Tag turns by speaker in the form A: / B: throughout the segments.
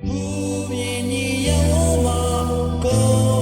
A: ဘူးပြင်းကြီးရောမှာကို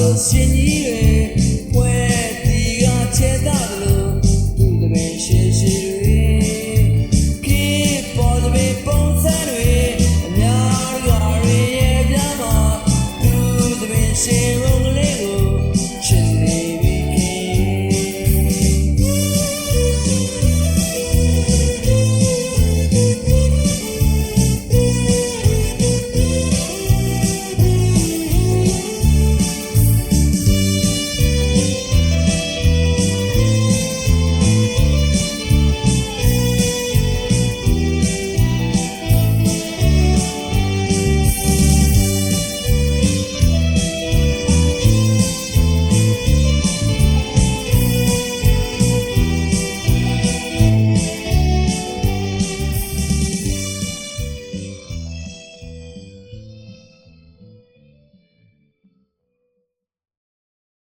A: လို့ရှင်ကြီးတွေပွဲဒီကချဲတာလို့သူတပင်ရှင်ရှင်တွေခေပေါ်တဲ့ပုံစံတွေအများကြီးရရဲ့ပြမသူတပင်ရှင်ရော